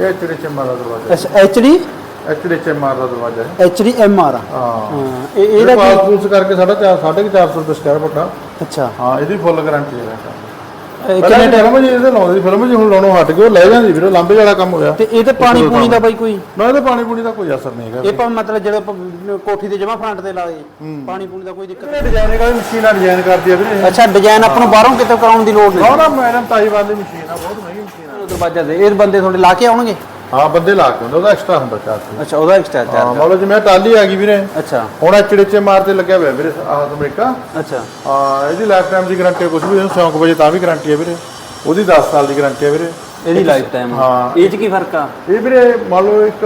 ਇਹ ਐਚਡੀਐਚਐਮਆਰ ਦਾ ਦਰਵਾਜ਼ਾ ਅੱਛਾ ਐਚਡੀ ਐਚਡੀਐਚਐਮਆਰ ਦਾ ਦਰਵਾਜ਼ਾ ਹੈ। ਐਚਡੀ ਐਮਆਰ ਹਾਂ। ਹਾਂ ਇਹ ਇਹਦਾ ਇਹਦਾ ਕੀ ਪਾਸ ਕਰਕੇ ਸਾਡਾ 450 ਰੁਪਏ ਸਕੁਅਰ ਫੁੱਟ ਆ। ਅੱਛਾ। ਹਾਂ ਇਹਦੀ ਫੁੱਲ ਗਾਰੰਟੀ ਹੈ ਇਹ ਪਹਿਲਾਂ ਕਿੰਨੇ ਫਿਲਮ ਜੀ ਇਹਦੇ ਲਾਉਂਦੇ ਸੀ ਫਿਲਮ ਜੀ ਹੁਣ ਲਾਉਣੋਂ ਹਟ ਗਏ ਉਹ ਲੈ ਜਾਂਦੀ ਵੀਰੇ ਲਾਂਬੇ ਵਾਲਾ ਕੰਮ ਹੋਇਆ। ਤੇ ਇਹ ਤੇ ਪਾਣੀ ਪੂਣੀ ਦਾ ਬਾਈ ਕੋਈ? ਨਾ ਇਹਦੇ ਪਾਣੀ ਪੂਣੀ ਦਾ ਕੋਈ ਅਸਰ ਨਹੀਂ ਹੈਗਾ। ਇਹ ਪਰ ਮਤਲਬ ਜਿਹੜਾ ਆਪਾਂ ਕੋਠੀ ਦੇ ਜਮਾ ਫਰੰਟ ਤੇ ਲਾਏ ਪਾਣੀ ਪੂਣੀ ਦਾ ਕੋਈ ਦਿੱਕਤ ਇਹ ਡਿਜ਼ਾਈਨ ਵਾਲੀ ਮਸ਼ੀਨ ਆ ਡਿਜ਼ਾਈਨ ਕਰਦੀ ਆ ਵੀਰੇ ਅੱਛਾ ਡਿਜ਼ਾਈਨ ਆਪਾਂ ਨੂੰ ਬਾਹਰੋਂ ਕਿਤੇ ਕਰਾਉਣ ਦੀ ਲੋੜ ਨਹੀਂ। ਨਾ ਨਾ ਮੈਡਮ ਤਾਈਵਾਨ ਦੀ ਮਸ਼ੀਨ ਆ ਬਹੁਤ ਮਹਿੰਗੀ ਮਸ਼ੀਨ ਆ ਦਰਵਾਜ਼ਾ ਦੇ। ਇਹ ਬੰਦੇ ਤੁਹਾਡੇ ਲਾ ਕੇ ਆਉਣਗੇ? ਹਾਂ ਬੰਦੇ ਲਾ ਕੇ ਹੁੰਦਾ ਉਹਦਾ ਐਕਸਟਰਾ ਹੁੰਦਾ ਚਾਰਜ ਅੱਛਾ ਉਹਦਾ ਐਕਸਟਰਾ ਹਾਂ ਚਾਰਜ ਮੰਨ ਲਓ ਜਿਵੇਂ ਟਾਲੀ ਆ ਗਈ ਵੀਰੇ। ਅੱਛਾ। ਹੁਣ ਐਚਡੀਐਚਐਮ ਮਾਰ ਤੇ ਲੱਗਿਆ ਹੋਇਆ ਵੀਰੇ ਆਹ ਅਮਰੀਕਾ। ਅੱਛਾ। ਹਾਂ ਇਹਦੀ ਲਾਈਫ ਟਾਈਮ ਦੀ ਗਾਰੰਟੀ ਕੁਝ ਵੀ ਇਹਨੂੰ 100 ਵਜੇ ਤਾਂ ਵੀ ਗਾਰੰਟੀ ਹੈ ਵੀਰੇ। ਉਹਦੀ 10 ਸਾਲ ਦੀ ਗਾਰੰਟੀ ਹੈ ਵੀਰੇ। ਇਹਦੀ ਲਾਈਫ ਟਾਈਮ ਹਾਂ। ਇਹ ਚ ਕੀ ਫ਼ਰਕ ਆ? ਇਹ ਵੀਰੇ ਮੰਨ ਲਓ ਇੱਕ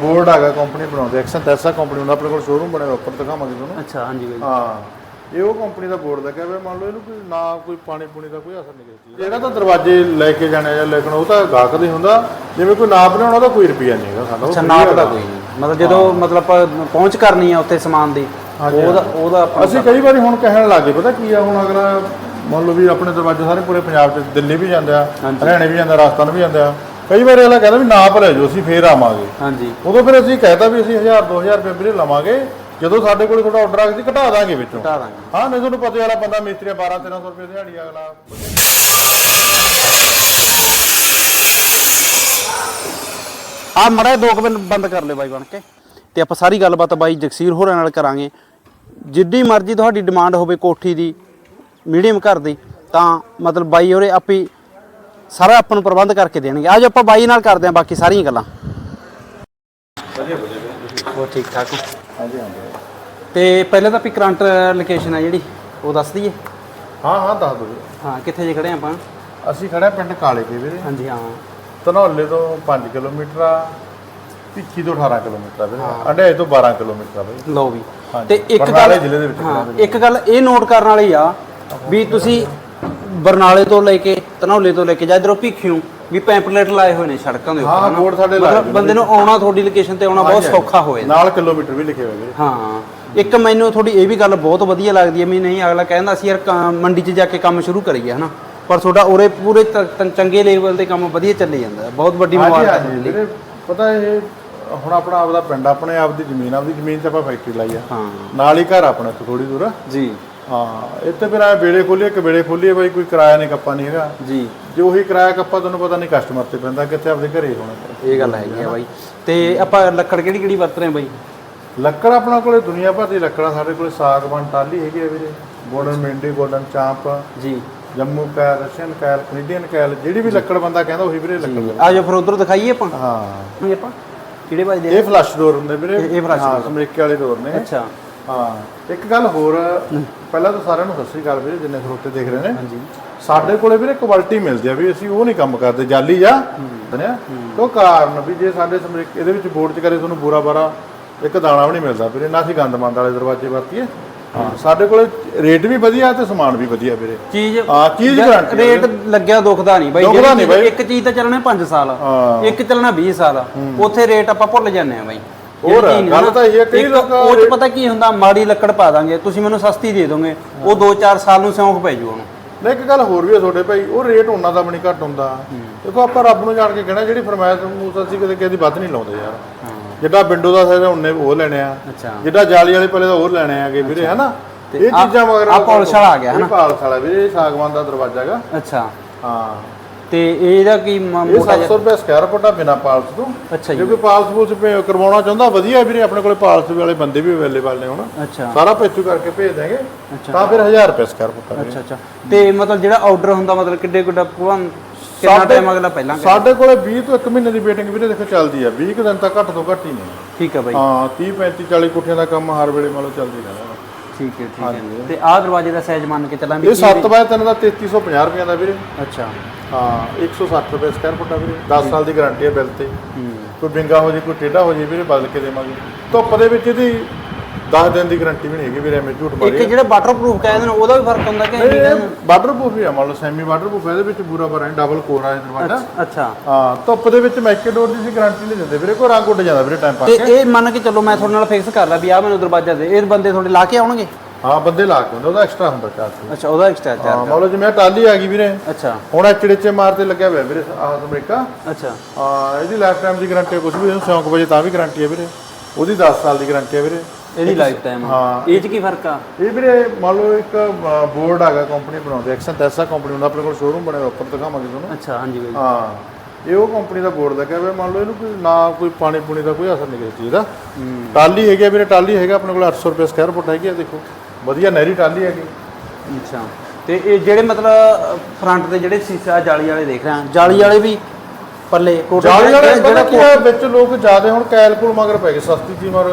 ਬੋਰਡ ਹੈਗਾ ਕੰਪਨੀ ਬਣਾਉਂਦੇ ਐਕਸਨ ਤੈਸਾ ਕੰਪਨੀ ਹੁੰਦਾ ਆਪਣੇ ਕੋਲ ਸ਼ੋਰੂਮ ਬਣਿਆ ਹੋਇਆ, ਉੱਪਰ ਦਿਖਾਵਾਂਗੇ ਤੁਹਾਨੂੰ। ਅੱਛਾ ਹਾਂਜੀ ਬਾਈ। ਹਾਂ। ਇਹ ਉਹ ਕੰਪਨੀ ਦਾ ਬੋਰਡ ਲੱਗਿਆ ਹੋਇਆ ਮੰਨ ਲਓ ਇਹਨੂੰ ਕੋਈ ਨਾ ਕੋਈ ਪਾਣੀ ਪੂਣੀ ਦਾ ਕੋਈ ਅਸਰ ਨਹੀਂ ਕਿਸੇ। ਜਿਹੜਾ ਤਾਂ ਦਰਵਾਜ਼ੇ ਲੈ ਕੇ ਜਾਣੇ ਜਾਂ ਲੇਕਿਨ ਉਹ ਤਾਂ ਗਾਹਕ ਦੇ ਹੁੰਦਾ। ਜਿਵੇਂ ਕੋਈ ਨਾਪ ਬਣਾਉਣਾ ਉਹਦਾ ਕੋਈ ਰੁਪਿਆ ਨਹੀਂ ਹੈਗਾ ਸਾਡਾ ਉਹ ਅੱਛਾ ਨਾਪ ਦਾ। ਕੋਈ ਨਹੀਂ। ਮਤਲਬ ਜਦੋਂ ਮਤਲਬ ਆਪਾਂ ਪਹੁੰਚ ਕਰਨੀ ਆ ਉੱਥੇ ਸਮਾਨ ਦੀ ਉਹਦਾ ਉਹਦਾ ਅਸੀਂ ਕਈ ਵਾਰੀ ਹੁਣ ਕਹਿਣ ਲੱਗੇ ਪਤਾ ਕੀ ਆ ਹੁਣ ਅਗਰ ਮੰਨ ਲਓ ਵੀ ਆਪਣੇ ਦਰਵਾਜ਼ੇ ਸਾਰੇ ਪੂਰੇ ਪੰਜਾਬ 'ਚ ਦਿੱਲੀ ਵੀ ਜਾਂਦੇ ਆ। ਹਰਿਆਣੇ ਵੀ ਜਾਂਦਾ ਰਾਜਸਥਾਨ ਵੀ ਜਾਂਦੇ ਆ। ਕਈ ਵਾਰੀ ਅਗਲਾ ਕਹਿੰਦਾ ਵੀ ਨਾਪ ਲੈ ਜਾਓ ਅਸੀਂ ਫੇਰ ਆਵਾਂਗੇ। ਹਾਂਜੀ। ਉਦੋਂ ਫਿਰ ਅਸੀਂ ਕਹਿਤਾ ਵੀ ਅਸੀਂ 1000 2000 ਰੁਪਏ ਵੀਰੇ ਲਵਾਂਗੇ ਜਦੋਂ ਸਾਡੇ ਕੋਲ ਤੁਹਾਡਾ ਆਰਡਰ ਆ ਗਿਆ ਸੀ ਘਟਾ ਦਾਂਗੇ ਵਿੱਚੋਂ। ਹਟਾ ਦਾਂਗੇ। ਹਾਂ ਨਹੀਂ ਤੁਹਾਨੂੰ ਪਤਾ ਵਾਲਾ ਬੰਦਾ ਮਿਸਤਰੀ 12 1300 ਰੁਪਏ ਦਿਹਾੜੀ ਅਗਲਾ। ਆ ਮੜਾ ਦੋ ਕੁ ਮਿੰਟ ਬੰਦ ਕਰ ਲਿਓ ਬਾਈ ਬਣ ਕੇ। ਤੇ ਆਪਾਂ ਸਾਰੀ ਗੱਲਬਾਤ ਬਾਈ ਜਗਸੀਰ ਹੋਰਾਂ ਨਾਲ ਕਰਾਂਗੇ। ਜਿੱਡੀ ਮਰਜ਼ੀ ਤੁਹਾਡੀ ਡਿਮਾਂਡ ਹੋਵੇ ਕੋਠੀ ਦੀ ਮੀਡੀਅਮ ਘਰ ਦੀ ਤਾਂ ਮਤਲਬ ਬਾਈ ਹੋਰੇ ਆਪੇ ਸਾਰਾ ਆਪਾਂ ਨੂੰ ਪ੍ਰਬੰਧ ਕਰਕੇ ਦੇਣਗੇ। ਅੱਜ ਆਪਾਂ ਬਾਈ ਨਾਲ ਕਰਦੇ ਆਂ ਬਾਕੀ ਸਾਰੀਆਂ ਗੱਲਾਂ। ਉਹ ਠੀਕ ਠਾਕ ਹੋ। ਹਾਂਜੀ ਹਾਂਜੀ। ਤੇ ਪਹਿਲਾਂ ਤਾਂ ਵੀ ਕਰੰਟ ਲੋਕੇਸ਼ਨ ਆ ਜਿਹੜੀ ਉਹ ਦੱਸ ਦਈਏ? ਹਾਂ ਹਾਂ ਦੱਸ ਵੀਰੇ। ਹਾਂ ਕਿੱਥੇ ਜੇ ਖੜੇ ਆਪਾਂ? ਅਸੀਂ ਖੜੇ ਪਿੰਡ ਕਾਲੇ ਕੇ ਵੀਰੇ। ਹਾਂਜੀ ਹਾਂ। ਧਨੌਲੇ ਤੋਂ 5 ਕਿਲੋਮੀਟਰ ਆ ਭਿੱਖੀ ਤੋਂ 18 ਕਿਲੋਮੀਟਰ ਆ ਵੀਰੇ। ਅੰਡਿਆਏ ਤੋਂ 12 ਕਿਲੋਮੀਟਰ ਆ ਵੀਰੇ। ਲਓ ਵੀ। ਤੇ ਇੱਕ ਗੱਲ ਜ਼ਿਲ੍ਹੇ ਦੇ ਵਿੱਚ ਹਾਂ ਇੱਕ ਗੱਲ ਇਹ ਨੋਟ ਕਰਨ ਵਾਲੀ ਆ ਵੀ ਤੁਸੀਂ ਬਰਨਾਲੇ ਤੋਂ ਲੈ ਕੇ ਧਨੌਲੇ ਤੋਂ ਲੈ ਕੇ ਜਾਂ ਇਧਰੋਂ ਭਿੱਖਿਓ ਵੀ ਪੈਂਪਲੇਟ ਲਾਏ ਹੋਏ ਨੇ ਸੜਕਾਂ ਦੇ ਹਾਂ, ਹਨਾ। ਬੋਰਡ ਸਾਡੇ ਲਾਏ ਮਤਲਬ ਹੋਏ ਬੰਦੇ ਨੂੰ ਆਉਣਾ ਤੁਹਾਡੀ ਲੋਕੇਸ਼ਨ ਤੇ ਆਉਣਾ ਬਹੁਤ ਹਾਂਜੀ, ਸੌਖਾ ਹੋਏ ਨਾਲ ਕਿਲੋਮੀਟਰ ਵੀ ਲਿਖੇ ਹੋਏ ਵੀਰੇ ਹਾਂ। ਇੱਕ ਮੈਨੂੰ ਤੁਹਾਡੀ ਇਹ ਵੀ ਗੱਲ ਬਹੁਤ ਵਧੀਆ ਲੱਗਦੀ ਹੈ ਵੀ ਨਹੀਂ ਅਗਲਾ ਕਹਿੰਦਾ ਸੀ ਯਾਰ ਕ- ਮੰਡੀ 'ਚ ਜਾ ਕੇ ਕੰਮ ਸ਼ੁਰੂ ਕਰੀਏ ਹਨਾ? ਪਰ ਤੁਹਾਡਾ ਉਰੇ ਪੂਰੇ ਤ- ਤ- ਚੰਗੇ ਲੈਵਲ ਤੇ ਕੰਮ ਵਧੀਆ ਚੱਲੀ ਜਾਂਦਾ। ਹੈ। ਬਹੁਤ ਵੱਡੀ ਹਾਂਜੀ ਮੁਬਾਰਕ ਹੈ ਹਾਂਜੀ। ਵੀਰੇ ਪਤਾ ਇਹ ਹੁਣ ਆਪਣਾ ਆਪਦਾ ਪਿੰਡ ਆਪਣੇ ਆਪ ਦੀ ਜ਼ਮੀਨ ਆਪਦੀ ਜ਼ਮੀਨ 'ਚ ਆਪਾਂ ਫੈਕਟਰੀ ਲਾਈ ਆ। ਹਾਂ। ਨਾਲ ਹੀ ਘਰ ਆਪਣਾ ਥੋੜੀ ਦੂਰ। ਆ। ਜੀ। ਹਾਂ ਇੱਥੇ ਫਿਰ ਆ ਵੇਲੇ ਖੋਲੀਏ ਇੱਕ ਵੇਲੇ ਖੋਲੀਏ ਬਾਈ ਕੋਈ ਕਿਰਾਇਆ ਨਹੀਂ ਕੱਪਾ ਨਹੀਂ ਹੈਗਾ। ਜੀ। ਜੇ ਉਹੀ ਕਿਰਾਇਆ ਕੱਪਾ ਤੁਹਾਨੂੰ ਪਤਾ ਨਹੀਂ ਕਸਟਮਰ ਤੇ ਪੈਂਦਾ ਕਿੱਥੇ ਆਪਦੇ ਘਰੇ ਹੋਣਾ। ਇਹ ਗੱਲ ਹੈਗੀ ਆ ਬਾਈ। ਤੇ ਆਪਾਂ ਲੱਕੜ ਕਿਹੜੀ ਕਿਹੜੀ ਵਰਤ ਰਹੇ ਹਾਂ ਬਾਈ? ਲੱਕੜ ਆਪਣਾ ਕੋਲੇ ਦੁਨੀਆ ਭਰ ਦੀ ਲੱਕੜਾਂ ਸਾਡੇ ਕੋਲੇ ਸਾਗਵਾਨ ਟਾਲੀ ਹੈਗੀ ਆ ਵੀਰੇ। ਗੋਲਡਨ ਮਿੰਡੀ ਗੋਲਡਨ ਚਾਂਪ ਜੀ। ਜੰਮੂ ਕੈਲ ਰਸ਼ੀਅਨ ਕੈਲ ਕੈਨੇਡੀਅਨ ਕੈਲ ਜਿਹੜੀ ਵੀ ਲੱਕੜ ਬੰਦਾ ਕਹਿੰਦਾ ਉਹੀ ਵੀਰੇ ਲੱਕੜ ਮਿਲਦੀ। ਆ ਜਾਓ ਫਿਰ ਉਧਰ ਦਿਖਾਈਏ ਆਪਾਂ। ਹਾਂ। ਵੀ ਆਪਾਂ। ਕਿਹੜੇ ਵੱਜਦੇ ਇਹ ਫਲਸ਼ ਡੋਰ ਹੁੰਦੇ ਵੀਰੇ। ਇਹ- ਇਹ flush ਹਾਂ ਅਮਰੀਕੇ ਵਾਲੇ ਡੋਰ ਨੇ। ਅੱਛਾ। ਹਾਂ। ਇੱਕ ਗੱਲ ਹੋਰ ਪਹਿਲਾਂ ਤਾਂ ਸਾਰਿਆਂ ਨੂੰ ਸਤਿ ਸ੍ਰੀ ਅਕਾਲ ਵੀਰੇ ਜਿੰਨੇ ਸਰੋਤੇ ਦੇਖ ਰਹੇ ਨੇ। ਹਾਂਜੀ। ਸਾਡੇ ਕੋਲੇ ਵੀਰੇ ਕੁਆਲਿਟੀ ਮਿਲਦੀ ਆ ਵੀ ਅਸੀਂ ਉਹ ਨਹੀਂ ਕੰਮ ਕਰਦੇ ਜਾਲੀ ਆ। ਬਨਿਆ ਉਹ ਕਾਰਨ ਵੀ ਜੇ ਸਾਡੇ ਸਮਰੀਕ ਇਹਦੇ ਵਿੱਚ ਬੋਰਡ 'ਚ ਕਰੇ ਤੁਹਾਨੂੰ ਬੂਰਾ ਬਾਰਾ ਇੱਕ ਦਾਣਾ ਵੀ ਨਹੀਂ ਮਿਲਦਾ ਵੀਰੇ ਨਾ ਅਸੀਂ ਗੰਦਮੰਦ ਵਾਲੇ ਦਰਵਾਜ਼ੇ ਵਰਤੀਏ। ਹਾਂ। ਸਾਡੇ ਕੋਲੇ ਰੇਟ ਵੀ ਵਧੀਆ ਤੇ ਸਮਾਨ ਵੀ ਵਧੀਆ ਵੀਰੇ। ਚੀਜ਼ ਹਾਂ, ਚੀਜ਼ ਆ ਰੇਟ ਲੱਗਿਆ ਦੁਖਦਾ ਨਹੀਂ ਬਾਈ ਦੁਖਦਾ ਜਿਹੜੀ ਨਹੀਂ ਚੀਜ਼- ਬਾਈ। ਇੱਕ ਚੀਜ਼ ਤਾਂ ਚੱਲਣਾ 5 ਸਾਲ। ਇੱਕ ਚੱਲਣਾ 20 ਸਾਲ ਉੱਥੇ ਰੇਟ ਆਪਾਂ ਭੁੱਲ ਜਾਂਦੇ ਆ ਬਾਈ। ਹੋਰ, ਗੱਲ ਤਾਂ ਇਹ ਹੈ, ਕਈ ਲੋਕ ਉਹ ਚ ਪਤਾ ਕੀ ਹੁੰਦਾ ਮਾੜੀ ਲੱਕੜ ਪਾ ਦਾਂਗੇ ਤੁਸੀਂ ਮੈਨੂੰ ਸਸਤੀ ਦੇ ਦੋਗੇ ਉਹ 2-4 ਸਾਲ ਨੂੰ ਸਿਉਂਕ ਪੈ ਜੂ ਉਹਨੂੰ। ਨਹੀਂ ਇੱਕ ਗੱਲ ਹੋਰ ਵੀ ਹੈ ਤੁਹਾਡੇ ਭਾਈ ਉਹ ਰੇਟ ਉਹਨਾਂ ਦਾ ਨਹੀਂ ਘੱਟ ਹੁੰਦਾ। ਦੇਖੋ ਆਪਾਂ ਰੱਬ ਨੂੰ ਜਾਣ ਕੇ ਕਹਿਣਾ ਜਿਹੜੀ ਫਰਮਾਇਸ਼ ਨੂੰ ਤਾਂ ਅਸੀਂ ਕਦੇ ਕਿਸੇ ਦੀ ਵੱਧ ਨਹੀਂ ਲਾਉਂਦੇ ਯਾਰ। ਜਿੱਡਾ ਵਿੰਡੋ ਦਾ ਸਾਈਜ਼ ਉਹਨੇ ਉਹ ਲੈਣੇ ਆ। ਜਿੱਡਾ ਜਾਲੀ ਵਾਲੇ ਪੱਲੇ ਦਾ ਹੋਰ ਲੈਣੇ ਆਗੇ ਵੀਰੇ ਹਨਾ? ਇਹ ਚੀਜ਼ਾਂ ਮਗਰ ਆਹ ਪਾਲਿਸ਼ ਵਾਲਾ ਆ ਗਿਆ, ਇਹ ਹਨਾ? ਪਾਲਿਸ਼ ਵਾਲਾ ਵੀਰੇ ਇਹ ਸਾਗਵਾਨ ਦਾ ਦਰਵਾਜ਼ਾ ਹੈਗਾ। ਅੱਛਾ। ਹਾਂ। ਤੇ ਇਹਦਾ ਕੀ ਇਹ ਮੋਟਾ 700 ਰੁਪਏ ਸਕੁਅਰ ਫੁੱਟ ਆ ਬਿਨਾ ਪਾਲਿਸ਼ ਤੋਂ। ਅੱਛਾ ਜੇ। ਜੀ ਕੋਈ ਪਾਲਿਸ਼ ਪੂਲਿਸ਼ ਪੇ- ਕਰਵਾਉਣਾ ਚਾਹੁੰਦਾ ਵਧੀਆ ਵੀਰੇ ਆਪਣੇ ਕੋਲੇ ਪਾਲਿਸ਼ ਵਾਲੇ ਬੰਦੇ ਵੀ ਅਵੇਲੇਬਲ ਨੇ ਹੁਣ। ਅੱਛਾ। ਸਾਰਾ ਪੇਚੂ ਕਰਕੇ ਭੇਜ ਦਾਂਗੇ ਅੱਛਾ। ਤਾਂ ਫਿਰ 1000 ਰੁਪਏ ਸਕੁਅਰ ਫੁੱਟ ਆ ਵੀਰੇ। ਅੱਛਾ ਅੱਛਾ। ਤੇ ਮਤਲਬ ਜਿਹੜਾ ਆਰਡਰ ਹੁੰਦਾ ਮਤਲਬ ਕਿੱਡੇ ਕਿੱਡਾ ਭਗਵਾਨ ਕਿੰਨਾ ਸਾਡੇ- ਟਾਈਮ ਅਗਲਾ ਪਹਿਲਾਂ ਕਰੇ? ਸਾਡੇ ਕੋਲੇ 20 ਤੋਂ 1 ਮਹੀਨੇ ਦੀ ਵੇਟਿੰਗ ਵੀਰੇ ਦੇਖੋ ਚੱਲਦੀ ਆ। 20 ਕੁ ਦਿਨ ਤੱਕ ਘੱਟ ਤੋਂ ਘੱਟ ਹੀ ਨਹੀਂ ਠੀਕ ਹੈ ਬਾਈ। ਹਾਂ 30 35 40 ਕੁੱਠਿਆਂ ਦਾ ਕੰਮ ਹਰ ਵੇਲੇ ਮੰਨ ਲਓ ਚੱਲਦੀ ਰਹਿੰਦਾ। ਠੀਕ ਹੈ ਠੀਕ ਹੈ। ਤੇ ਆਹ ਦਰਵਾਜ਼ੇ ਦਾ ਸਾਈਜ਼ ਮੰਨ ਕੇ ਚੱਲਾਂ ਵੀ ਇਹ 7 ਬਾਏ 3 ਦਾ 3350 ਰੁਪਏ ਦਾ ਵੀਰੇ। ਅੱਛਾ। ਹਾਂ 160 ਰੁਪਏ ਸਕੁਅਰ ਫੁੱਟ ਆ ਵੀਰੇ। 10 ਸਾਲ ਦੀ ਗਾਰੰਟੀ ਹੈ ਬਿੱਲ ਤੇ। ਕੋਈ ਬਿੰਗਾ ਹੋ ਜੇ ਕੋਈ ਟੇਢਾ ਹੋ ਜੇ ਵੀਰੇ ਬਦਲ ਕੇ ਦੇਵਾਂਗੇ। ਧੁੱਪ ਦੇ ਵਿੱਚ ਇਹਦੀ 10 ਦਿਨ ਦੀ ਗਾਰੰਟੀ ਵੀ ਨਹੀਂ ਹੈਗੀ ਵੀਰੇ ਐਵੇਂ ਝੂਠ ਇੱਕ ਮਾਰੀ ਜਿਹੜਾ ਵਾਟਰਪ੍ਰੂਫ ਕਹਿੰਦੇ ਨੇ ਉਹਦਾ ਵੀ ਫ਼ਰਕ ਹੁੰਦਾ ਕਿ ਨਹੀਂ ਕਹਿੰਦੇ? ਵਾਟਰਪ੍ਰੂਫ ਹੀ ਆ ਮੰਨ ਲਓ ਸੈਮੀ ਵਾਟਰਪ੍ਰੂਫ ਇਹਦੇ ਵਿੱਚ ਪੂਰਾ ਬਰਾ ਡਬਲ ਕੋਰ ਆ ਇਹ ਦਰਵਾਜ਼ਾ। ਅੱਛਾ ਹਾਂ ਧੁੱਪ ਦੇ ਵਿੱਚ ਮੈਕੇਡੋਰ ਦੀ ਸੀ ਗਾਰੰਟੀ ਨਹੀਂ ਦਿੰਦੇ ਵੀਰੇ ਕੋਈ ਰੰਗ ਉੱਡ ਜਾਂਦਾ ਵੀਰੇ ਟਾਈਮ ਪਾ ਤੇ ਕੇ। ਇਹ ਮੰਨ ਕੇ ਚੱਲੋ ਮੈਂ ਤੁਹਾਡੇ ਨਾਲ ਫਿਕਸ ਕਰ ਲਾ ਵੀ ਆ ਮੈਨੂੰ ਦਰਵਾਜ਼ਾ ਦੇ ਇਹ ਬੰਦੇ ਤੁਹਾਡੇ ਲਾ ਕੇ ਆਉਣਗੇ? ਹਾਂ ਬੰਦੇ ਲਾ ਕੇ ਹੁੰਦਾ ਉਹਦਾ ਐਕਸਟਰਾ ਹੁੰਦਾ ਚਾਰਜ ਅੱਛਾ ਉਹਦਾ ਐਕਸਟਰਾ ਹਾਂ ਚਾਰਜ ਮੰਨ ਲਓ ਜਿਵੇਂ ਟਾਲੀ ਆ ਗਈ ਵੀਰੇ ਅੱਛਾ। ਹੁਣ ਐਚਡੀਐਚ ਮਾਰ ਤੇ ਲੱਗਿਆ ਹੋਇਆ ਵੀਰੇ ਆਹ ਅਮਰੀਕਾ। ਅੱਛਾ। ਹਾਂ ਇਹਦੀ ਲਾਈਫ ਟਾਈਮ ਦੀ ਗਾਰੰਟੀ ਕੁਝ ਵੀ ਇਹਨੂੰ ਸਿਉਂਕ ਵਜੇ ਤਾਂ ਵੀ ਗਾਰੰਟੀ ਹੈ ਵੀਰੇ। ਉਹਦੀ 10 ਸਾਲ ਦੀ ਗਾਰੰਟੀ ਹੈ ਵੀਰੇ। ਇਹਦੀ ਲਾਈਫ ਟਾਈਮ ਹਾਂ। ਇਹ ਚ ਕੀ ਫ਼ਰਕ ਆ? ਇਹ ਵੀਰੇ ਮੰਨ ਲਓ ਇੱਕ ਬੋਰਡ ਹੈਗਾ ਕੰਪਨੀ ਬਣਾਉਂਦੀ ਐਕਸ਼ਨ ਦੈਸਾ ਕੰਪਨੀ ਹੁੰਦਾ ਆਪਣੇ ਕੋਲ ਸ਼ੋਰੂਮ ਬਣਿਆ ਉੱਪਰ ਦਿਖਾਵਾਂਗੇ ਤੁਹਾਨੂੰ। ਅੱਛਾ ਹਾਂਜੀ ਬਾਈ। ਹਾਂ ਇਹ ਉਹ ਕੰਪਨੀ ਦਾ ਬੋਰਡ ਲੱਗਿਆ ਹੋਇਆ ਮੰਨ ਲਓ ਇਹਨੂੰ ਕੋਈ ਨਾ ਕੋਈ ਪਾਣੀ ਪੂਣੀ ਦਾ ਕੋਈ ਅਸਰ ਨਹੀਂ ਕਿਸੇ ਚੀਜ਼ ਦਾ। ਟਾਲੀ ਹੈਗੀ ਵੀਰੇ ਟਾਲੀ ਹੈਗਾ ਆਪਣੇ ਕੋਲ 800 ਰੁਪਏ ਸਕੁਅਰ ਫੁੱਟ ਹੈਗੀ ਆ ਦੇਖੋ। ਵਧੀਆ ਨਹਿਰੀ ਟਾਲੀ ਹੈਗੀ। ਅੱਛਾ। ਤੇ ਇਹ ਜਿਹੜੇ ਮਤਲਬ ਫਰੰਟ ਦੇ ਜਿਹੜੇ ਸੀਸਾ ਜਾਲੀ ਵਾਲੇ ਦੇਖ ਰਹੇ ਆ ਜਾਲੀ ਵਾਲੇ ਵੀ ਪੱਲੇ ਕੋਟੇ ਜਾਲੀ ਵਾਲੇ ਜਿਹੜੇ- ਪਤਾ ਕੀ ਹੈ ਵਿੱਚ ਲੋਕ ਜ਼ਿਆਦਾ ਹੁਣ ਕੈਲਕੁਲ ਮਗਰ ਪੈ ਗਏ ਸਸਤੀ ਚੀਜ਼ ਮਰ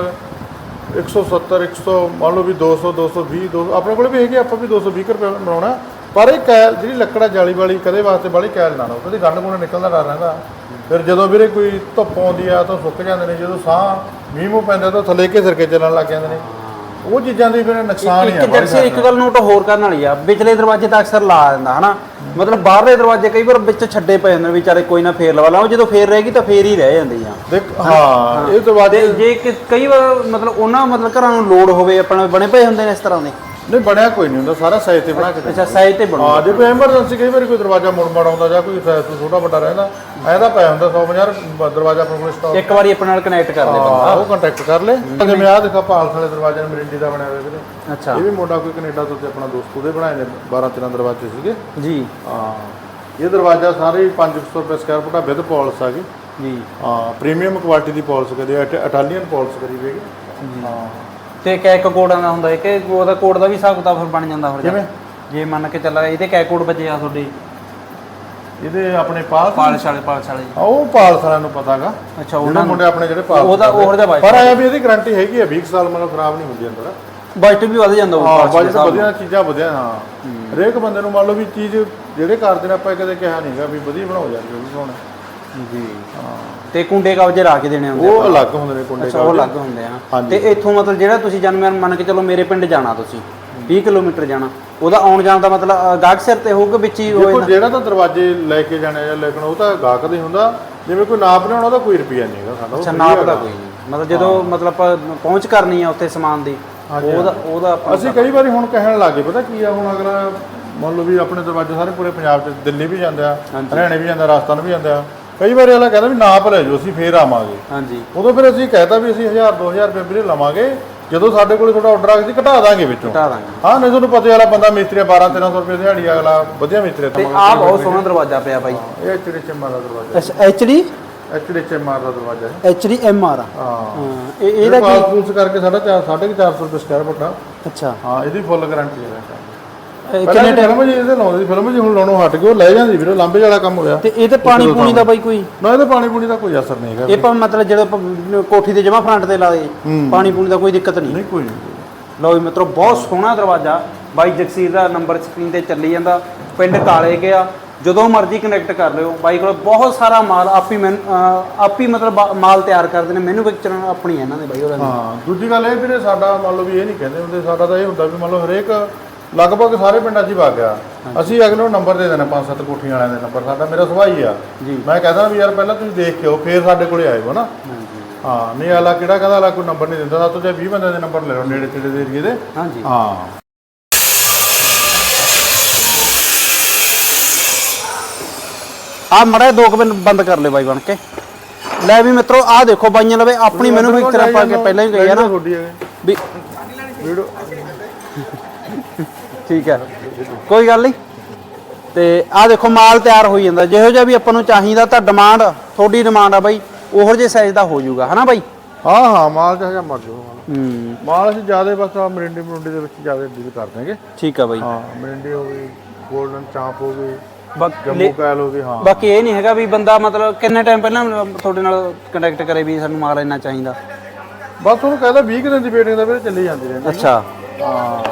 170 100 ਮੰਨ ਲਓ ਵੀ 200 220 200 ਆਪਣੇ ਕੋਲ ਵੀ ਹੈਗੇ ਆਪਾਂ ਵੀ 220 ਰੁਪਏ ਬਣਾਉਣਾ। ਪਰ ਇਹ ਕੈਲ, ਜਿਹੜੀ ਲੱਕੜਾ ਜਾਲੀ ਵਾਲੀ, ਕਦੇ ਵਾਸਤੇ ਬਾਲੀ ਕੈਲ ਨਾ ਲਓ, ਕਦੇ ਗੰਢ ਗੁੰਡ ਨਿਕਲਦਾ, ਡਰ ਰਹਿੰਦਾ। ਫਿਰ ਜਦੋਂ ਵੀਰੇ ਕੋਈ ਧੁੱਪ ਆਉਂਦੀ ਆ, ਤਾਂ ਸੁੱਕ ਜਾਂਦੇ ਨੇ, ਜਦੋਂ ਸਾਹ, ਮੀਂਹ ਮੂੰਹ ਪੈਂਦਾ, ਤਾਂ ਥੱਲੇ ਕੇ ਸਿਰਕੇ ਚੱਲਣ ਲੱਗ ਜਾਂਦੇ ਨੇ। ਉਹ ਚੀਜ਼ਾਂ ਦੀ ਫਿਰ ਨੁਕਸਾਨ ਹੀ ਆ ਇੱਕ ਬਾਹਲੀ ਜਰਸੀ ਇੱਕ ਗੱਲ ਨੋਟ ਹੋਰ ਕਰਨ ਵਾਲੀ ਆ ਵਿਚਲੇ ਦਰਵਾਜ਼ੇ ਤਾਂ ਅਕਸਰ ਲਾ ਦਿੰਦਾ ਹਨਾ? ਮਤਲਬ ਬਾਹਰਲੇ ਦਰਵਾਜ਼ੇ ਕਈ ਵਾਰ ਵਿੱਚ ਛੱਡੇ ਪਏ ਹੁੰਦੇ ਨੇ ਵਿਚਾਰੇ ਕੋਈ ਨਾ ਫੇਰ ਲਵਾ ਲਾਓ ਜਦੋਂ ਫੇਰ ਰਹੇਗੀ ਤਾਂ ਫੇਰ ਹੀ ਰਹਿ ਜਾਂਦੀ ਆ। ਦੇਖ ਹਾਂ ਇਹ ਦਰਵਾਜ਼ੇ ਤੇ ਜੇ ਕਿ ਕਈ ਵਾਰ ਮਤਲਬ ਉਹਨਾਂ ਮਤਲਬ ਘਰਾਂ ਨੂੰ ਲੋਡ ਹੋਵੇ ਆਪਣੇ ਬਣੇ ਪਏ ਹੁੰਦੇ ਨੇ ਇਸ ਤਰ੍ਹਾਂ ਦੇ। ਨਹੀਂ ਬਣਿਆ ਕੋਈ ਨਹੀਂ ਹੁੰਦਾ ਸਾਰਾ ਸਾਈਜ਼ ਤੇ ਬਣਾ ਕੇ। ਅੱਛਾ ਸਾਈਜ਼ ਤੇ ਬਣੋ। ਹਾਂ ਜੇ ਕੋਈ ਐਮਰਜੈਂਸੀ ਕਈ ਵਾਰੀ ਕੋਈ ਦਰਵਾਜ਼ਾ ਮੁੜ ਮੜ ਆਉਂਦਾ ਜਾਂ ਕੋਈ ਸਾਈਜ਼ ਤੋਂ ਛੋਟਾ ਵੱਡਾ ਰਹਿੰਦਾ ਐਂ ਤਾਂ ਪਿਆ ਹੁੰਦਾ 150 ਰ- ਦਰਵਾਜ਼ਾ ਆਪਣੇ ਕੋਲ ਸਟਾਕ ਇੱਕ ਵਾਰੀ ਆਪਣੇ ਨਾਲ ਕਨੈਕਟ ਕਰ ਦੇ ਬੰਦਾ। ਉਹ ਕੰਟੈਕਟ ਕਰ ਲੈ। ਜਿਵੇਂ ਆਹ ਦੇਖਾ ਪਾਲਸ ਵਾਲੇ ਦਰਵਾਜ਼ੇ ਨੇ ਮਰਿੰਡੀ ਦਾ ਬਣਿਆ ਹੋਇਆ ਵੀਰੇ। ਅੱਛਾ। ਇਹ ਵੀ ਮੁੰਡਾ ਕੋਈ ਕੈਨੇਡਾ ਤੋਂ ਤੇ ਆਪਣਾ ਦੋਸਤ ਉਹਦੇ ਬਣਾਏ ਨੇ 12 13 ਦਰਵਾਜ਼ੇ ਸੀਗੇ। ਜੀ। ਹਾਂ ਇਹ ਦਰਵਾਜ਼ਾ ਸਾਰੇ ਹੀ 500 ਰੁਪਏ ਸਕੁਅਰ ਫੁੱਟ ਆ ਵਿਦ ਪਾਲਿਸ਼ ਆ ਗਈ ਜੀ। ਹਾਂ ਪ੍ਰੀਮੀਅਮ ਕੁਆਲਿਟੀ ਦੀ ਪਾਲਿਸ਼ ਕਰੀ ਇਟਾਲੀਅਨ ਪਾਲਿਸ਼ ਕਰੀ ਹੋਈ ਹੈਗੀ ਹਾਂ। ਤੇ ਕੈ ਕੋਡਾਂ ਦਾ ਹੁੰਦਾ ਹੈ ਕਿ ਉਹਦਾ ਕੋਡ ਦਾ ਵੀ ਹਿਸਾਬ ਕਿਤਾਬ ਫਿਰ ਬਣ ਜਾਂਦਾ ਹੋਰ ਕਿਵੇਂ? ਜੇ ਮੰਨ ਕੇ ਚੱਲਾ ਇਹਦੇ ਕੈ ਕੋਡ ਬਚੇ ਆ ਤੁਹਾਡੇ? ਇਹਦੇ ਆਪਣੇ ਪਾਲਸ ਪਾਲਿਸ਼ ਵਾਲੇ ਪਾਲਿਸ਼ ਵਾਲੇ ਹਾਂ, ਉਹ ਪਾਲਸ ਵਾਲਿਆਂ ਨੂੰ ਪਤਾਗਾ ਅੱਛਾ ਉਹਨਾਂ ਮੁੰਡੇ ਆਪਣੇ ਜਿਹੜੇ ਪਾਲਸ ਉਹਦਾ ਉਹ ਦਾ ਪਰ ਆਇਆ ਵੀ ਇਹਦੀ ਗਾਰੰਟੀ ਹੈਗੀ ਆ 20 ਸਾਲ ਮਤਲਬ ਖਰਾਬ ਨਹੀਂ ਹੁੰਦੀ ਅੰਦਰ। ਬਜਟ ਵੀ ਵਧ ਜਾਂਦਾ ਉਹ ਹਾਂ ਬਜਟ ਵਧੀਆ ਚੀਜ਼ਾਂ ਵਧੀਆ ਹਾਂ। ਹਰੇਕ ਬੰਦੇ ਨੂੰ ਮੰਨ ਲਓ ਵੀ ਚੀਜ਼ ਜਿਹੜੇ ਕਰਦੇ ਨੇ ਆਪਾਂ ਕਦੇ ਕਿਹਾ ਨਹੀਂਗਾ ਵੀ ਵਧੀਆ ਬਣਾਓ ਯਾਰ ਜੋ ਵੀ ਨਾਲ। ਜੀ। ਤੇ ਕੁੰਡੇ ਕਬਜੇ ਲਾ ਕੇ ਦੇਣੇ ਹੁੰਦੇ। ਉਹ ਅਲੱਗ ਹੁੰਦੇ ਨੇ ਕੁੰਡੇ ਅੱਛਾ ਉਹ ਅਲੱਗ ਹੁੰਦੇ ਆ। ਤੇ ਇੱਥੋਂ ਮਤਲਬ ਜਿਹੜਾ ਤੁਸੀਂ ਜਨਮ ਮੰਨ ਕੇ ਚਲੋ ਮੇਰੇ ਪਿੰਡ ਜਾਣਾ ਤੁਸੀਂ 20 ਕਿਲੋਮੀਟਰ ਜਾਣਾ ਉਹਦਾ ਆਉਣ ਜਾਣ ਦਾ ਮਤਲਬ ਗਾਹਕ ਸਿਰ ਤੇ ਹੋਊਗਾ ਵਿੱਚ ਹੀ ਹੋਏ ਦੇਖੋ ਜਿਹੜਾ ਤਾਂ ਦਰਵਾਜ਼ੇ ਲੈ ਕੇ ਜਾਣੇ ਜਾਂ ਲੇਕਿਨ ਉਹ ਤਾਂ ਗਾਹਕ ਦੇ ਹੁੰਦਾ। ਜਿਵੇਂ ਕੋਈ ਨਾਪ ਬਣਾਉਣਾ ਉਹਦਾ ਕੋਈ ਰੁਪਿਆ ਨਹੀਂ ਹੈਗਾ ਸਾਡਾ ਅੱਛਾ ਨਾਪ। ਦਾ ਕੋਈ ਨਹੀਂ। ਮਤਲਬ ਜਦੋਂ ਮਤਲਬ ਆਪਾਂ ਪਹੁੰਚ ਕਰਨੀ ਆ ਉੱਥੇ ਸਮਾਨ ਦੀ ਉਹਦਾ ਉਹਦਾ ਅਸੀਂ ਕਈ ਵਾਰੀ ਹੁਣ ਕਹਿਣ ਲੱਗੇ ਪਤਾ ਕੀ ਆ ਹੁਣ ਅਗਲਾ ਮੰਨ ਲਓ ਵੀ ਆਪਣੇ ਦਰਵਾਜ਼ੇ ਸਾਰੇ ਪੂਰੇ ਪੰਜਾਬ 'ਚ ਦਿੱਲੀ ਵੀ ਜਾਂਦੇ ਆ ਹਰਿਆਣੇ ਵੀ ਜਾਂਦੇ ਰਾਜਸਥਾਨ ਵੀ ਜਾਂਦੇ। ਕਈ ਵਾਰੀ ਅਗਲਾ ਕਹਿੰਦਾ ਵੀ ਨਾਪ ਲੈ ਜਾਓ ਅਸੀਂ ਫੇਰ ਆਵਾਂਗੇ। ਹਾਂਜੀ। ਉਦੋਂ ਫਿਰ ਅਸੀਂ ਕਹਿਤਾ ਵੀ ਅਸੀਂ 1000 2000 ਰੁਪਏ ਵੀਰੇ ਲਵਾਂਗੇ ਜਦੋਂ ਸਾਡੇ ਕੋਲੇ ਤੁਹਾਡਾ ਆਰਡਰ ਆ ਗਿਆ ਅਸੀਂ ਘਟਾ ਦਾਂਗੇ ਵਿੱਚੋਂ। ਹਟਾ ਦਾਂਗੇ। ਹਾਂ ਨਹੀਂ ਤੁਹਾਨੂੰ ਪਤਾ ਵਾਲਾ ਬੰਦਾ ਮਿਸਤਰੀ 12 1300 ਰੁਪਏ ਦਿਹਾੜੀ ਅਗਲਾ ਵਧੀਆ ਮਿਸਤਰੀ ਤੇ ਤਾਂ ਆਹ ਬਹੁਤ ਸੋਹਣਾ ਦਰਵਾਜ਼ਾ ਪਿਆ ਬਾਈ। ਇਹ ਐਚਡੀ ਚੈਮਰ ਦਾ ਦਰਵਾਜ਼ਾ। ਅੱਛਾ ਐਚਡੀ ਐਚਡੀ ਚੈਮਰ ਦਾ ਦਰਵਾਜ਼ਾ ਹੈ। ਐਚਡੀ ਐਮਆਰ ਆ। ਹਾਂ। ਇਹ ਇਹਦਾ ਪਾਸ ਪੂਸ ਕਰਕੇ ਸਾਡਾ 450 ਰੁਪਏ ਸਕੁਅਰ ਫੁੱਟ ਆ। ਅੱਛਾ। ਹਾਂ ਇਹਦੀ ਫੁੱਲ ਗਾਰੰਟੀ ਹੈ। ਇਹ ਕਿੰਨੇ ਫਿਲਮ ਜੀ ਇਹਦੇ ਲਾਉਂਦੇ ਸੀ ਫਿਲਮ ਜੀ ਹੁਣ ਲਾਉਣੋਂ ਹਟ ਗਏ ਉਹ ਲੈ ਜਾਂਦੀ ਵੀਰੇ ਲਾਂਬੇ ਵਾਲਾ ਕੰਮ ਹੋਇਆ। ਤੇ ਇਹ ਤੇ ਪਾਣੀ ਪੂਣੀ ਦਾ ਬਾਈ ਕੋਈ? ਨਾ ਇਹਦੇ ਪਾਣੀ ਪੂਣੀ ਦਾ ਕੋਈ ਅਸਰ ਨਹੀਂ ਹੈਗਾ ਇਹ ਪਰ ਮਤਲਬ ਜਦੋਂ ਆਪਾਂ ਕੋਠੀ ਦੇ ਜਮਾ ਫਰੰਟ ਤੇ ਲਾਏ ਪਾਣੀ ਪੂਣੀ ਦਾ ਕੋਈ ਦਿੱਕਤ ਨਹੀਂ। ਨਹੀਂ ਕੋਈ ਨਹੀਂ। ਲਓ ਜੀ ਮਿੱਤਰੋ ਬਹੁਤ ਸੋਹਣਾ ਦਰਵਾਜ਼ਾ। ਬਾਈ ਜਗਸੀਰ ਦਾ ਨੰਬਰ ਸਕਰੀਨ ਤੇ ਚੱਲੀ ਜਾਂਦਾ। ਪਿੰਡ ਕਾਲੇ ਗਿਆ ਜਦੋਂ ਮਰਜ਼ੀ ਕਨੈਕਟ ਕਰ ਲਿਓ। ਬਾਈ ਕੋਲ ਬਹੁਤ ਸਾਰਾ ਮਾਲ ਆਪ ਮੈਨ- ਅਹ ਆਪ ਮਤਲਬ ਮਾਲ ਤਿਆਰ ਕਰਦੇ ਨੇ। ਮੈਨੂਫੈਕਚਰਿੰਗ ਆਪਣੀ ਹੈ ਇਹਨਾਂ ਦੇ ਬਾਈ ਹੋਰਾਂ ਦੀ। ਹਾਂ ਦੂਜੀ ਗੱਲ ਇਹ ਵੀਰੇ ਸਾਡਾ ਮੰਨ ਲਓ ਵੀ ਇਹ ਨਹੀਂ ਕਹਿੰਦੇ ਹੁੰਦੇ। ਸਾਡਾ ਤਾਂ ਇਹ ਹੁੰਦਾ ਵੀ ਮੰਨ ਲਓ ਹਰੇਕ ਲਗਭਗ ਸਾਰੇ ਪਿੰਡਾਂ 'ਚ ਹੀ ਵਗ ਗਿਆ। ਅਸੀਂ ਅਗਲੇ ਨੂੰ ਨੰਬਰ ਦੇ ਦੇਣਾ ਪੰਜ ਸੱਤ ਕੋਠੀਆਂ ਵਾਲਿਆਂ ਦੇ ਨੰਬਰ ਸਾਡਾ ਮੇਰਾ ਸੁਭਾਅ ਹੀ ਆ। ਮੈਂ ਕਹਿੰਦਾ ਵੀ ਯਾਰ ਪਹਿਲਾਂ ਤੁਸੀਂ ਦੇਖ ਕੇ ਆਓ ਫੇਰ ਸਾਡੇ ਕੋਲੇ ਆਇਓ ਨਾ ਹਾਂ ਨਹੀਂ ਆਲਾ ਕਿਹੜਾ ਕਹਿੰਦਾ ਆਲਾ ਕੋਈ ਨੰਬਰ ਨਹੀਂ ਦਿੰਦਾ ਸਾਤੋਂ ਜੇ 20 ਬੰਦੇ ਦੇ ਨੰਬਰ ਲੈ ਲਓ ਨੇੜੇ ਤੇੜੇ ਦੇ ਏਰੀਏ ਦੇ। ਹਾਂਜੀ। ਹਾਂ। ਆ ਮੜਾ ਦੋ ਕੁ ਮਿੰਟ ਬੰਦ ਕਰ ਲੈ ਬਾਈ ਬਣ ਕੇ। ਲੈ ਵੀ ਮਿੱਤਰੋ ਆ ਦੇਖੋ ਬਾਈਆਂ ਲਵੇ ਆਪਣੀ ਮੈਨੂਫੈਕਚਰ ਆਪਾਂ ਕੇ ਪਹਿਲਾਂ ਹੀ ਗਈ ਆ ਨਾ। ਵੀ ਵੀਡੀਓ ਠੀਕ ਹੈ। ਕੋਈ ਗੱਲ ਨਹੀਂ। ਤੇ ਆ ਦੇਖੋ ਮਾਲ ਤਿਆਰ ਹੋਈ ਜਾਂਦਾ। ਜਿਹੋ ਜਿਹਾ ਵੀ ਆਪਾਂ ਨੂੰ ਚਾਹੀਦਾ ਤਾਂ ਡਿਮਾਂਡ ਤੁਹਾਡੀ ਡਿਮਾਂਡ ਆ ਬਾਈ। ਉਹੋ ਜਿਹੇ ਸਾਈਜ਼ ਦਾ ਹੋ ਜਾਊਗਾ ਹਨਾ ਬਾਈ? ਹਾਂ ਹਾਂ ਮਾਲ ਚਾਹੀਦਾ ਮਰ ਮਾਲ ਹੂੰ। ਮਾਲ ਅਸੀਂ ਜ਼ਿਆਦਾ ਬਸ ਆ ਮਰਿੰਡੀ ਮਰੁੰਡੀ ਦੇ ਵਿੱਚ ਜ਼ਿਆਦਾ ਡੀਲ ਕਰ ਦਾਂਗੇ ਠੀਕ ਆ ਬਾਈ। ਹਾਂ ਮਰਿੰਡੀ ਹੋ ਗਈ 골ਡਨ ਚਾਂਪ ਹੋ ਗਈ ਬਾਕੀ ਜੰਮੂ ਕੈਲ ਹੋ ਗਈ ਹਾਂ। ਬਾਕੀ ਇਹ ਨਹੀਂ ਹੈਗਾ ਵੀ ਬੰਦਾ ਮਤਲਬ ਕਿੰਨੇ ਟਾਈਮ ਪਹਿਲਾਂ ਤੁਹਾਡੇ ਨਾਲ ਕੰਟੈਕਟ ਕਰੇ ਵੀ ਸਾਨੂੰ ਮਾਲ ਇੰਨਾ ਚਾਹੀਦਾ। ਬਸ ਉਹਨੂੰ ਕਹਿੰਦਾ 20 ਕੁ ਦਿਨ ਦੀ ਵੇਟਿੰਗ ਦਾ ਵੀਰੇ ਚੱਲੀ ਜਾਂਦੀ ਰਹਿੰਦੀ ਅੱਛਾ। ਹਾਂ।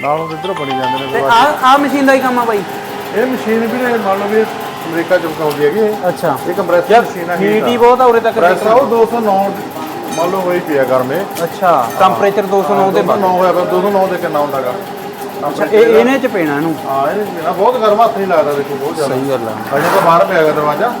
ਨਾਲ ਇੱਧਰੋਂ ਬਣੀ ਜਾਂਦੇ ਨੇ ਤੇ ਆ ਆ ਮਸ਼ੀਨ ਦਾ ਹੀ ਕੰਮ ਆ ਬਾਈ। ਇਹ ਮਸ਼ੀਨ ਵੀਰੇ ਮੰਨ ਲਓ ਵੀ ਅਮਰੀਕਾ ਚ ਵਿਕਾਉਂਦੀ ਹੈਗੀ ਇਹ। ਅੱਛਾ। ਇਹ ਕੰਪਰੈਸਰ ਮਸ਼ੀਨ ਹੈ ਹੀਟ ਹੀ ਬਹੁਤ ਆ ਉਰੇ ਤੱਕ ਪ੍ਰੈਸ ਆ ਉਹ 209 ਮੰਨ ਲਓ ਹੋਈ ਪਿਆ ਗਰਮੇ ਅੱਛਾ ਟੈਂਪਰੇਚਰ 209 ਤੇ 209 ਹੋਇਆ ਪਿਆ 209 ਦੇ ਕਿੰਨਾ ਹੁੰਦਾਗਾ ਅੱਛਾ ਇਹ ਇਹਨੇ ਚ ਪੈਣਾ ਇਹਨੂੰ? ਹਾਂ ਇਹ ਮੇਰਾ ਬਹੁਤ ਗਰਮ ਹੱਥ ਨਹੀਂ ਲੱਗਦਾ ਦੇਖੋ ਬਹੁਤ ਜ਼ਿਆਦਾ। ਸਹੀ ਗੱਲ ਆ। ਅਜੇ ਤਾਂ ਬਾਹਰ ਪਿਆ ਹੈਗਾ ਦਰਵਾਜ਼ਾ।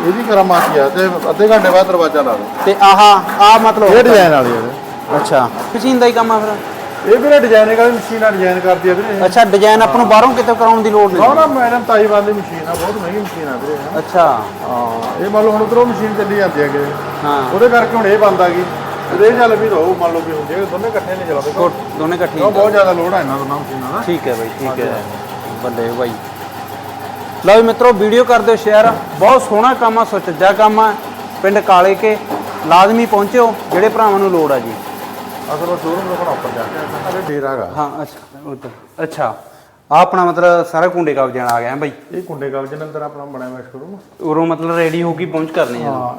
ਇਹਦੀ ਗਰਮ ਆਤੀ ਆ ਤੇ ਅੱਧੇ ਘੰਟੇ ਬਾਅਦ ਦਰਵਾਜ਼ਾ ਲਾ ਦੋ ਤੇ ਆਹ ਆ ਮਤਲਬ ਇਹ ਡਿਜ਼ਾਈਨ ਵਾਲੀ ਹੈ ਅੱਛਾ। ਮਸ਼ੀਨ ਦਾ ਹੀ ਕੰਮ ਆ ਫਿਰ। ਇਹ ਵੀਰੇ ਡਿਜ਼ਾਈਨਿੰਗ ਵਾਲੀ ਮਸ਼ੀਨ ਆ ਡਿਜ਼ਾਈਨ ਕਰਦੀ ਆ ਵੀਰੇ ਅੱਛਾ ਡਿਜ਼ਾਈਨ ਆਪਾਂ ਨੂੰ ਬਾਹਰੋਂ ਕਿਤੇ ਕਰਾਉਣ ਦੀ ਲੋੜ ਨਹੀਂ ਨਾ ਨਾ ਮੈਡਮ ਤਾਈਵਾਨ ਦੀ ਮਸ਼ੀਨ ਆ ਬਹੁਤ ਮਹਿੰਗੀ ਮਸ਼ੀਨ ਆ ਵੀਰੇ ਇਹ। ਅੱਛਾ। ਹਾਂ ਇਹ ਮੰਨ ਲਓ ਹੁਣ ਉਧਰੋਂ ਮਸ਼ੀਨ ਚੱਲੀ ਜਾਂਦੀ ਹੈਗੇ। ਹਾਂ। ਉਹਦੇ ਕਰਕੇ ਹੁਣ ਇਹ ਬੰਦ ਆ ਗਈ। ਤੇ ਇਹ ਚੱਲ ਵੀ ਰਹੂ ਮੰਨ ਲਓ ਵੀ ਹੁੰਦੀ ਹੈ ਦੋਨੇ ਇਕੱਠੇ ਨਹੀਂ ਚਲਾਉਂਦੇ। ਕੋਟ ਦੋਨੇ ਇਕੱਠੇ ਬਹੁਤ ਜ਼ਿਆਦਾ ਲੋਡ ਆ ਇਹਨਾਂ ਦੋਨਾਂ ਮਸ਼ੀਨਾਂ ਦਾ ਠੀਕ ਹੈ ਬਾਈ ਠੀਕ ਹੈ। ਬੱਲੇ ਬਾਈ। ਲਓ ਜੀ ਮਿੱਤਰੋ ਵੀਡੀਓ ਕਰ ਦਿਓ ਸ਼ੇਅਰ ਬਹੁਤ ਸੋਹਣਾ ਕੰਮ ਆ ਸੁਚੱਜਾ ਕੰਮ ਆ। ਪਿੰਡ ਕਾਲੇ ਕੇ ਲਾਜ਼ਮੀ ਪਹੁੰਚਿਓ ਜਿਹੜੇ ਭਰਾਵਾਂ ਨੂੰ ਲੋੜ ਆ ਜੀ। ਅਸਲ ਉਹ ਸ਼ੋਰੂਮ ਬਣਾ ਉੱਪਰ ਜਾ ਕੇ ਸਾਡੇ ਡੇਰਾ ਹੈਗਾ। ਹਾਂ ਅੱਛਾ ਉੱਧਰ ਅੱਛਾ। ਆ ਆਪਣਾ ਮਤਲਬ ਸਾਰਾ ਕੁੰਡੇ ਕਾਬਜੇ ਨਾਲ ਆ ਗਿਆ ਬਾਈ? ਇਹ ਕੁੰਡੇ ਕਾਲਜ ਦੇ ਅੰਦਰ ਆਪਣਾ ਬਣਿਆ ਹੋਇਆ ਸ਼ੋਰੂਮ ਉਰੋਂ ਮਤਲਬ ਰੈਡੀ ਹੋ ਕੇ ਪਹੁੰਚ ਕਰਨੀ ਆ ਹਾਂ।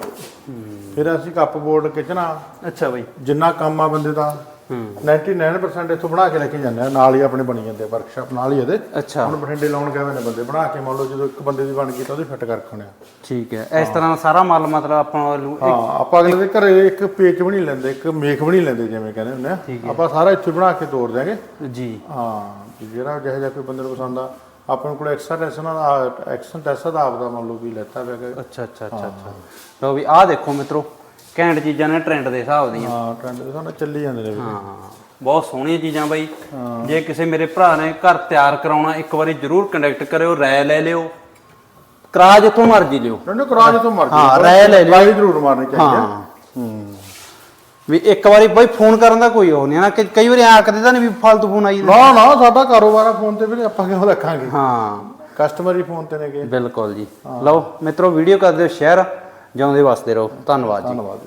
ਫਿਰ ਅਸੀਂ ਕੱਪ ਬੋਰਡ ਕਿਚਨਾ ਅੱਛਾ ਬਾਈ। ਜਿੰਨਾ ਕੰਮ ਆ ਬੰਦੇ ਦਾ। ਹੂੰ 99% ਇੱਥੋਂ ਬਣਾ ਕੇ ਲੈ ਕੇ ਜਾਂਦੇ ਆ ਨਾਲ ਹੀ ਆਪਣੇ ਬਣੀ ਜਾਂਦੇ ਵਰਕਸ਼ਾਪ ਨਾਲ ਹੀ ਇਹਦੇ। ਅੱਛਾ। ਹੁਣ ਬਠਿੰਡੇ ਲਾਉਣ ਗਏ ਨੇ ਬੰਦੇ ਬਣਾ ਕੇ ਮੰਨ ਲਓ ਜਦੋਂ ਇੱਕ ਬੰਦੇ ਦੀ ਬਣ ਗਈ ਤਾਂ ਉਹਦੀ ਫਿੱਟ ਆਉਣੇ ਆ। ਠੀਕ ਹੈ ਇਸ ਤਰ੍ਹਾਂ ਸਾਰਾ ਮਾਲ ਮਤਲਬ ਆਪਾਂ ਹਾਂ ਆਪਾਂ ਅਗਲੇ ਦੇ ਘਰੇ ਇੱਕ ਪੇਚ ਬਣੀ ਲੈਂਦੇ ਇੱਕ ਮੇਖ ਬਣੀ ਲੈਂਦੇ ਜਿਵੇਂ ਕਹਿੰਦੇ ਹੁੰਦੇ ਆ। ਆਪਾਂ ਸਾਰਾ ਇੱਥੇ ਬਣਾ ਕੇ ਤੋੜ ਦਿਆਂਗੇ। ਜੀ। ਹਾਂ ਵੀ ਜਿਹੜਾ ਜਿਹੋ ਜਿਹਾ ਕੋਈ ਬੰਦੇ ਨੂੰ ਪਸੰਦ ਆ ਆਪਣੇ ਕੋਲ ਦਾ ਐਕਸ਼ਨ ਟੈਸਟ ਦਾ ਆਪਦਾ ਮੰਨ ਲਓ ਵੀ ਲੈਤਾ ਪਿਆ ਅੱਛਾ ਅੱਛਾ ਅੱਛਾ ਅੱਛਾ। ਲਓ ਵੀ ਆਹ ਦੇਖੋ ਮਿੱਤਰੋ ਘੈਂਟ ਚੀਜ਼ਾਂ ਨੇ ਟ੍ਰੈਂਡ ਦੇ ਹਿਸਾਬ ਦੀਆਂ। ਹਾਂ ਟ੍ਰੈਂਡ ਦੇ ਸਾਨੂੰ ਚੱਲੀ ਜਾਂਦੇ ਨੇ ਵੀ ਹਾਂ ਬਹੁਤ ਸੋਹਣੀਆਂ ਚੀਜ਼ਾਂ ਬਾਈ। ਜੇ ਕਿਸੇ ਮੇਰੇ ਭਰਾ ਨੇ ਘਰ ਤਿਆਰ ਕਰਾਉਣਾ ਇੱਕ ਵਾਰੀ ਜਰੂਰ ਕੰਟੈਕਟ ਕਰਿਓ ਰਾਇ ਲੈ ਲਿਓ। ਕਿਰਾਇਆ ਜਿੱਥੋਂ ਮਰਜ਼ੀ ਲਿਓ। ਕਹਿੰਦੇ ਕਰਾਜ ਤੋਂ ਮਰਜ਼ੀ ਹਾਂ, ਰਾਏ ਲੈ ਲਿਓ। ਰਾਏ ਜ਼ਰੂਰ ਮਾਰਨੀ ਚਾਹੀਦੀ ਹਾਂ। ਵੀ ਇੱਕ ਵਾਰੀ ਬਾਈ ਫੋਨ ਕਰਨ ਦਾ ਕੋਈ ਉਹ ਨਹੀਂ ਨਾ ਕਿ ਕਈ ਵਾਰੀ ਆਖਦੇ ਤਾਂ ਨਹੀਂ ਵੀ ਫालतू ਫੋਨ ਆਈ ਜਾਂਦੇ। ਨਾ ਨਾ ਸਾਡਾ ਕਾਰੋਬਾਰ ਆ ਫੋਨ ਤੇ ਵੀ ਆਪਾਂ ਕਿਉਂ ਰੱਖਾਂਗੇ? ਹਾਂ। ਕਸਟਮਰ ਹੀ ਫੋਨ ਤੇ ਨੇਗੇ। ਬਿਲਕੁਲ ਜੀ। ਲਓ ਮਿੱਤਰੋ ਵੀਡੀਓ ਕਰ ਦਿਓ ਸ਼ੇਅਰ ਜਿਉਂਦੇ ਵਸਦੇ ਰਹੋ। ਧੰਨਵਾਦ ਜੀ। ਧੰਨਵਾਦ